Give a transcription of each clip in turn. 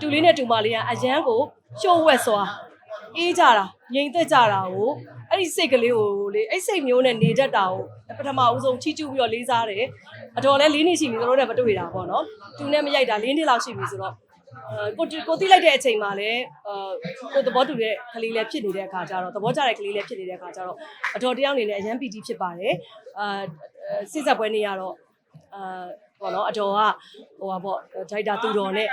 တူလေးနဲ့တူမလေးကအရန်ကိုရှိုးဝက်စွာအေးကြတာငြိမ်သက်ကြတာကိုအဲ့ဒီစိတ်ကလေးကိုလေအဲ့စိတ်မျိုးနဲ့နေတတ်တာကိုပထမဦးဆုံးချီးကျူးပြီးတော့လေးစားတယ်အတော်လဲ၄နှစ်ရှိပြီသူတို့နဲ့မတွေ့တာပေါ့နော်သူနဲ့မရိုက်တာ၄နှစ်လောက်ရှိပြီဆိုတော့အဲကိုတီကိုတိလိုက်တဲ့အချိန်မှာလည်းအဲကိုသဘောတူတဲ့ကလေးလည်းဖြစ်နေတဲ့အခါကျတော့သဘောကျတဲ့ကလေးလည်းဖြစ်နေတဲ့အခါကျတော့အတော်တယောက်အနေနဲ့အရန်ပီတီဖြစ်ပါတယ်အာစစ်ဆက်ပွဲနေရတော့အာ ပေါ့နော်အတော်ကဟိုပါပေါ့ဒိုက်တာသူတော်နဲ့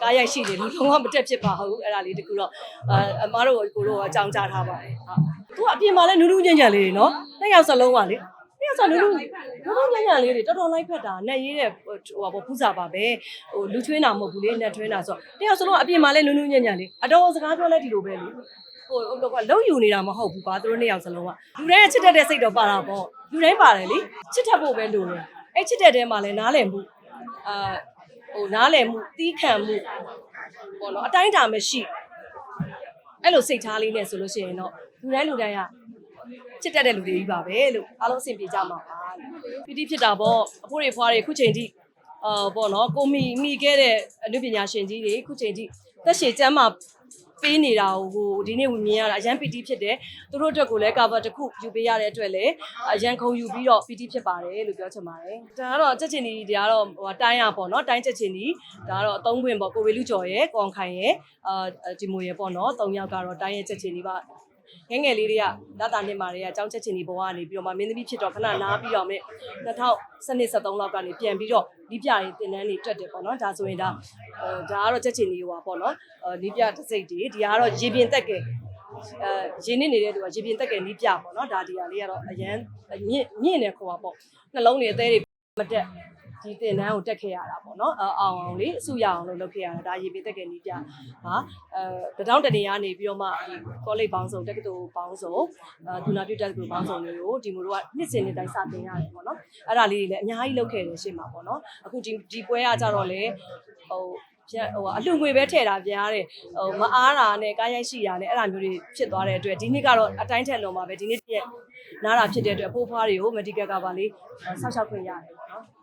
ကားရိုက်ရှိနေလို့လုံးဝမတက်ဖြစ်ပါဘူးအဲ့ဒါလေးတကူတော့အာအမားတို့ကိုတို့ကအကြောင်းကြားထားပါတယ်ဟုတ်သူကအပြင်မှာလည်းနူးနူးညံ့ညံ့လေးတွေနော်နှစ်ယောက်စလုံးပါလေနှစ်ယောက်စနူးနူးနူးနူးညံ့ညံ့လေးတွေတော်တော်လိုက်ဖက်တာနဲ့ရေးတဲ့ဟိုပါပေါ့ပူစာပါပဲဟိုလူချွေးတာမဟုတ်ဘူးလေနဲ့ထွေးတာဆိုတော့နှစ်ယောက်စလုံးအပြင်မှာလည်းနူးနူးညံ့ညံ့လေးအတော်စကားပြောလဲဒီလိုပဲလေဟိုဟိုကလုံယူနေတာမဟုတ်ဘူးပါသူတို့နှစ်ယောက်စလုံးကလူတိုင်းချစ်တတ်တဲ့စိတ်တော့ပါတာပေါ့လူတိုင်းပါတယ်လေချစ်တတ်ဖို့ပဲလိုတယ် အဲ့ချစ်တဲ့တဲမှာလည်းနားလည်မှုအာဟိုနားလည်မှုတီးခံမှုပေါ့နော်အတိုင်းအတာမရှိအဲ့လိုစိတ်ထားလေးနဲ့ဆိုလို့ရှိရင်တော့လူတိုင်းလူတိုင်းကချစ်တတ်တဲ့လူတွေကြီးပါပဲလို့အားလုံးအဆင်ပြေကြမှာပါလို့ပီတိဖြစ်တာပေါ့အဖိုးတွေဖွားတွေခုချိန်ထိအာပေါ့နော်ကိုမီမိခဲ့တဲ့အနုပညာရှင်ကြီးတွေခုချိန်ထိသက်ရှည်ကျမ်းမှာ ပေးနေတာကိုဒီနေ့ဝင်မြင်ရတာအရန်ပီတိဖြစ်တယ်သူတို့အတွက်ကိုလည်း cover တစ်ခုယူပေးရတဲ့အတွက်လည်းအရန်ခုံယူပြီးတော့ပီတိဖြစ်ပါတယ်လို့ပြောချင်ပါတယ်ဒါကတော့ချက်ချင်းဒီတွေကတော့ဟိုတိုင်းရပေါ့နော်တိုင်းချက်ချင်းဒီဒါကတော့အသုံးခွင့်ပေါ့ကိုဝေလူကျော်ရဲ့ကွန်ခိုင်ရဲ့အာဒီမိုရဲ့ပေါ့နော်၃ယောက်ကတော့တိုင်းရဲ့ချက်ချင်းဒီပါ ငယ်ငယ်လေးတွေကလာတာနှစ်မှာတွေကအကြောင်းချက်ချင်းဒီဘဝကနေပြီးတော့မှမင်းသမီးဖြစ်တော့ခဏနားပြီးတော့မယ်2013 13လောက်ကနေပြန်ပြီးတော့ဒီပြရင်တင်တန်းတွေတက်တယ်ပေါ့နော်ဒါဆိုရင်ဒါအဲဒါကတော့ချက်ချင်းဒီဟိုပါပေါ့နော်အဲဒီပြတစ်စိတ်တွေဒီကတော့ရေပြင်တက်ကဲအဲရင်းနေနေတဲ့သူကရေပြင်တက်ကဲနီးပြပေါ့နော်ဒါဒီဟာလေးကတော့အရန်မြင့်မြင့်နေခေါ်ပါပေါ့နှလုံးတွေအသေးတွေမတက် ဒီတင်တန်းကိုတက်ခဲ့ရတာပေါ့နော်အအောင်အောင်လေးအစုရအောင်လို့လုပ်ခဲ့ရတာဒါရေပြင်တက်ကဲနီးပြဟာအဲတတောင်းတနေရနေပြီးတော့မှဒီ college ပေါင်းစုံတက္ကသိုလ်ပေါင်းစုံအဲဒူနာပြုတက္ကသိုလ်ပေါင်းစုံတွေကိုဒီမိုတို့ကနှစ်စဉ်နှစ်တိုင်းစတင်ရတယ်ပေါ့နော်အဲ့ဒါလေးတွေလည်းအများကြီးလုပ်ခဲ့တယ်ရှေ့မှာပေါ့နော်အခုဒီဒီပွဲကကြတော့လေဟိုပြန်ဟိုအလှငွေပဲထည့်တာပြန်ရတယ်ဟိုမအားတာနဲ့ကားရိုက်ရှိတာနဲ့အဲ့လိုမျိုးတွေဖြစ်သွားတဲ့အတွက်ဒီနေ့ကတော့အတိုင်းထက်လုံးပါပဲဒီနေ့တည့်နားတာဖြစ်တဲ့အတွက်အဖိုးဖွားတွေကို medical cover လေးဆောက်ရှောက်ခွင့်ရတယ်ပေါ့နော်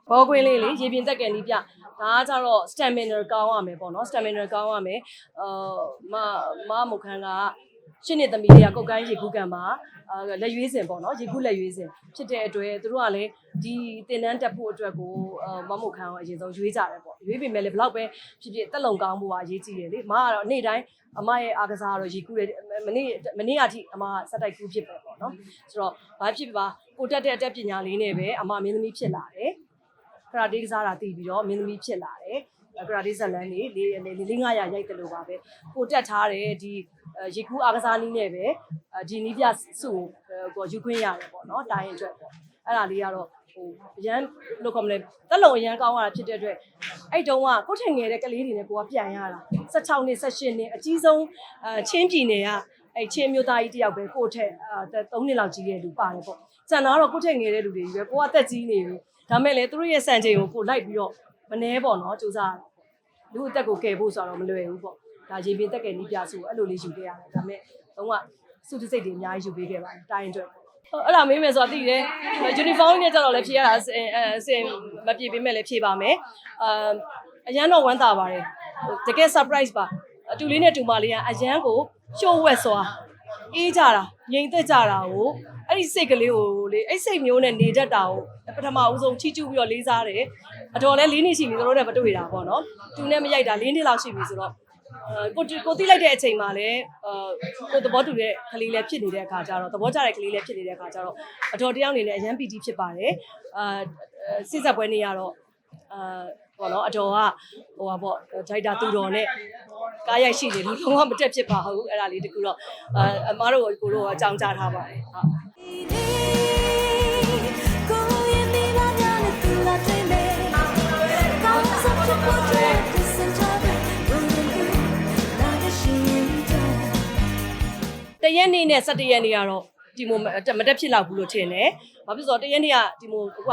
ဘောကွင်းလေးလေရေပြင်သက်ကန်ကြီးပြဒါကကြတော့ stamina ကောင်းရမယ်ပေါ့နော် stamina ကောင်းရမယ်အာမမမုတ်ခန်းကရှင်းနေသမီးလေးကကုတ်ကိုင်းရေကူးကံမှာအာလက်ရွေးစင်ပေါ့နော်ရေကူးလက်ရွေးစင်ဖြစ်တဲ့အတွက်သူတို့ကလည်းဒီတင်တန်းတက်ဖို့အတွက်ကိုအာမမုတ်ခန်းကိုအရင်ဆုံးရွေးကြတယ်ပေါ့ရွေးပေမဲ့လည်းဘလောက်ပဲဖြစ်ဖြစ်တက်လုံကောင်းဖို့ကအရေးကြီးတယ်လေမကတော့နေ့တိုင်းအမရဲ့အားကစားကတော့ရေကူးတယ်မနေ့မနေ့ကအထိအမစက်တိုက်ကူးဖြစ်ပဲပေါ့နော်ဆိုတော့ဘာဖြစ်ပါကိုတက်တဲ့အတက်ပညာလေးနဲ့ပဲအမမင်းသမီးဖြစ်လာတယ် ကရာတေးကစားတာတည်ပြီးတော့မင်းသမီးဖြစ်လာတယ်ကရာတေးဇလန်လေးလေးလေးလေး900ရိုက်တယ်လို့ပါပဲကိုတက်ထားတယ်ဒီရေကူးအားကစားနည်းနဲ့ပဲဒီနီးပြစုကိုယူခွင့်ရတယ်ပေါ့နော်တိုင်းအတွက်ပေါ့အဲ့ဒါလေးကတော့ဟိုအရန်လို့ခေါ်မလဲတက်လုံအရန်ကောင်းရတာဖြစ်တဲ့အတွက်အဲ့တုန်းကကိုထင်ငယ်တဲ့ကလေးတွေနဲ့ကိုကပြန်ရတာ16နှစ်18နှစ်အကြီးဆုံးအချင်းပြည်နယ်က အဲ့ချင်းမျိုးသားကြီးတယောက်ပဲကိုထက်3နှစ်လောက်ကြီးတဲ့လူပါတယ်ပေါ့။ကျန်တော့ကိုထက်ငယ်တဲ့လူတွေကြီးပဲကိုကတက်ကြီးနေပြီ။ဒါမဲ့လေသူတို့ရဲ့စံချိန်ကိုကိုလိုက်ပြီးတော့မနှဲပေါ့နော်စူးစမ်းရတာပေါ့။လူအသက်ကိုကယ်ဖို့ဆိုတော့မလွယ်ဘူးပေါ့။ဒါရေပြင်တက်ကယ်နီးပြဆိုအဲ့လိုလေးယူခဲ့ရတယ်။ဒါမဲ့တော့ကစုတစိတ်တွေအများကြီးယူပေးခဲ့ပါတယ်။တိုင်းအတွက်ပေါ့အဲ့ဒါမေးမယ်ဆိုတော့သိတယ် uniform နဲ့ကြတော့လည်းဖြေရတာအစင်မပြေပေးမဲ့လည်းဖြေပါမယ်အာအရန်တော့ဝမ်းသာပါတယ်တကယ် surprise ပါအတူလေးနဲ့တူမလေးကအရန်ကို ရှိုးဝက်စွာအေးကြတာငြိမ်သက်ကြတာကိုအဲ့ဒီစိတ်ကလေးကိုလေအဲ့စိတ်မျိုးနဲ့နေတတ်တာကိုပထမဦးဆုံးချီးကျူးပြီးတော့လေးစားတယ်အတော်လဲ၄နှစ်ရှိပြီသူတို့နဲ့မတွေ့တာပေါ့နော်သူနဲ့မရိုက်တာ၄နှစ်လောက်ရှိပြီဆိုတော့အဲကိုကိုတိလိုက်တဲ့အချိန်မှာလည်းအဲကိုသဘောတူတဲ့ကလေးလည်းဖြစ်နေတဲ့အခါကျတော့သဘောကျတဲ့ကလေးလည်းဖြစ်နေတဲ့အခါကျတော့အတော်တယောက်အနေနဲ့အရန်ပီတိဖြစ်ပါတယ်အာစစ်ဆက်ပွဲနေရတော့ အာပေါ့နော်အတော်ကဟိုပါပေါ့ဒိုက်တာသူတော်နဲ့ကားရိုက်ရှိနေလို့လုံးဝမတက်ဖြစ်ပါဘူးအဲ့ဒါလေးတကူတော့အာအမားတို့ကိုတို့ကအကြောင်းကြားထားပါတယ်ဟုတ်တရက်နေ့နဲ့17ရက်နေ့ကတော့ဒီမိုမတက်မတက်ဖြစ်လောက်ဘူးလို့ထင်တယ်။ဘာဖြစ်လို့လဲဆိုတော့တရက်နေ့ကဒီမိုဟိုက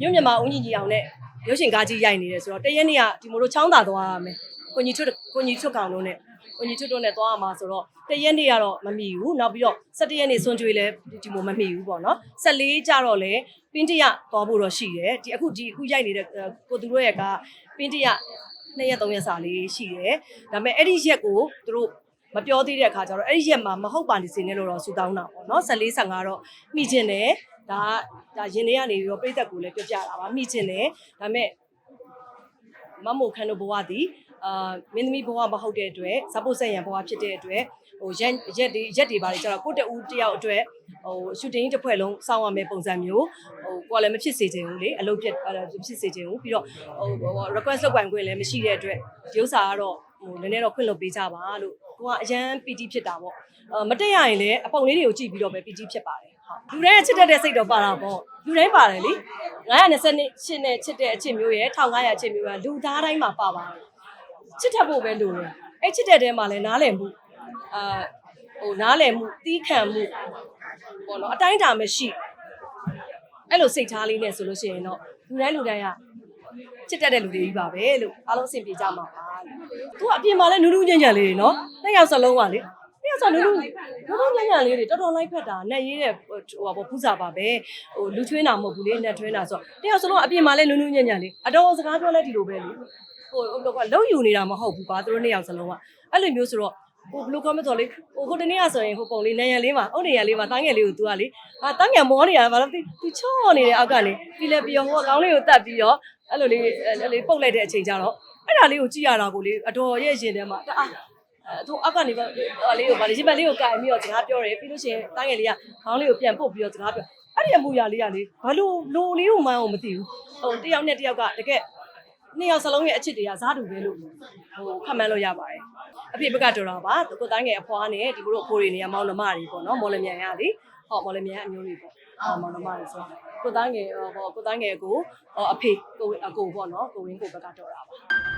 မြို့မြန်မာဦးညီကြီးအောင်နဲ့ ရုပ်ရှင်ကားကြီးရိုက်နေတယ်ဆိုတော့တရက်နေ့ကဒီမိုတို့ချောင်းသာသွားရမယ်။ကိုညီထွတ်ကိုညီထွတ်ကောင်တို့နဲ့ကိုညီထွတ်တို့နဲ့သွားရမှာဆိုတော့တရက်နေ့ကတော့မမီဘူး။နောက်ပြီးတော့17ရက်နေ့စွန်ကျွေးလဲဒီမိုမမီဘူးပေါ့နော်။14ကြတော့လဲပင်းတရသွားဖို့တော့ရှိတယ်။ဒီအခုဒီအခုရိုက်နေတဲ့ကိုသူတို့ရဲ့ကပင်းတရ2ရက်3ရက်စာလေးရှိတယ်ဒါပေမဲ့အဲ့ဒီရက်ကိုသူတို့မပြောသေးတဲ့အခါကျတော့အဲ့ဒီရက်မှာမဟုတ်ပါနေစေနဲ့လို့တော့ဆူတောင်းတာပေါ့နော်14 15တော့မိကျင်တယ် ဒါကဒါရင်ထဲကနေပြီးတော့ပြိသက်ကိုလည်းပြောပြတာပါမိကျင်တယ်ဒါပေမဲ့မမိုခန်းတို့ဘဝသည်အာမင်းသမီးဘဝမဟုတ်တဲ့အတွက်ဇပ်ပုတ်ဆက်ရံဘဝဖြစ်တဲ့အတွက်ဟိုရက်ရက်တွေရက်တွေပါလေကျတော့ကိုယ့်တဦးတယောက်အတွက်ဟိုရှူတင်တစ်ဖွဲ့လုံးစောင့်ရမယ့်ပုံစံမျိုးဟိုကိုယ်လည်းမဖြစ်စေချင်ဘူးလေအလုပ်ပြတ်အဲ့ဖြစ်စေချင်ဘူးပြီးတော့ဟို request လုပ်ပိုင်ခွင့်လည်းမရှိတဲ့အတွက်ဒီဥစ္စာကတော့ဟိုနည်းနည်းတော့ခွင့်လွှတ်ပေးကြပါလို့ကိုကအရန် PT ဖြစ်တာပေါ့အာမတက်ရရင်လည်းအပုံလေးတွေကိုကြည့်ပြီးတော့ပဲ PT ဖြစ်ပါတယ်ဟုတ် လူတိုင်းချစ်တတ်တဲ့စိတ်တော့ပါတာပေါ့လူတိုင်းပါတယ်လေ928နဲ့ချစ်တဲ့အချစ်မျိုးရဲ့1500အချစ်မျိုးကလူသားတိုင်းမှာပါပါတယ်ချစ်တတ်ဖို့ပဲလိုတယ်အဲ့ချစ်တဲ့တဲမှာလည်းနားလည်မှုအာဟိုနားလည်မှုတီးခံမှုပေါ့နော်အတိုင်းအတာမရှိအဲ့လိုစိတ်ထားလေးနဲ့ဆိုလို့ရှိရင်တော့လူတိုင်းလူတိုင်းကချစ်တတ်တဲ့လူတွေကြီးပါပဲလို့အားလုံးအဆင်ပြေကြမှာပါလို့သူကအပြင်မှာလည်းနူးနူးညံ့ညံ့လေးတွေနော်နှစ်ယောက်စလုံးကလေ နှစ်ယောက်စနူးနူးနူးနူးညံ့ညံ့လေးတွေတော်တော်လိုက်ဖက်တာနဲ့ရေးတဲ့ဟိုဟာပေါ့ပူစာပါပဲဟိုလူချွေးတာမဟုတ်ဘူးလေနဲ့ထွေးတာဆိုတော့နှစ်ယောက်စလုံးကအပြင်မှာလည်းနူးနူးညံ့ညံ့လေးအတော်စကားပြောလဲဒီလိုပဲလေဟိုဟိုကလုံးယူနေတာမဟုတ်ဘူးပါသူတို့နှစ်ယောက်စလုံးကအဲ့လိုမျိုးဆိုတော့ဟိုဘလူးကမတော်လေဟိုဟိုတနေ့ကဆိုရင်ဟိုပုံလေးနန်းရံလေးမှာအုတ်နေရံလေးမှာတန်းငယ်လေးကို तू ကလေအာတန်းငယ်မောနေတာဘာလို့သူချော့နေတယ်အောက်ကနေပြီးလဲပြီးတော့ဟိုအကောင်းလေးကိုတတ်ပြီးတော့အဲ့လိုလေးအဲ့လေးပုတ်လိုက်တဲ့အချိန်ကျတော့အဲ့ဒါလေးကိုကြည့်ရတာကိုလေအတော်ရဲ့ရင်ထဲမှာတအားအဲ သူအောက်ကနေပါဟိုလေးကိုဗာလေရှင်ဘက်လေးကိုကင်ပြီးတော့စကားပြောတယ်ပြီးလို့ရှိရင်တန်းငယ်လေးကခေါင်းလေးကိုပြန်ပုတ်ပြီးတော့စကားပြောအဲ့ဒီအမူအရာလေးကလေဘာလို့လိုလေးကိုမှန်းအောင်မသိဘူးဟိုတယောက်နဲ့တယောက်ကတကယ်နှစ်ယောက်စလုံးရဲ့အချစ်တွေကဇာတူပဲလို့ဟိုခတ်မှန်းလို့ရပါတယ်အဖေဘက်ကတော်တာပါကိုတန်းငယ်အဖွားနဲ့ဒီလိုတို့အဖိုးတွေနေရာမောင်နှမတွေပေါ့နော်မော်လမြိုင်ရလေဟောမော်လမြိုင်အမျိုးတွေပေါ့ဟောမောင်နှမတွေဆိုကိုတန်းငယ်ဟောကိုတန်းငယ်ကိုအဖေကိုအကိုပေါ့နော်ကိုဝင်းကိုဘက်ကတော်တာပါ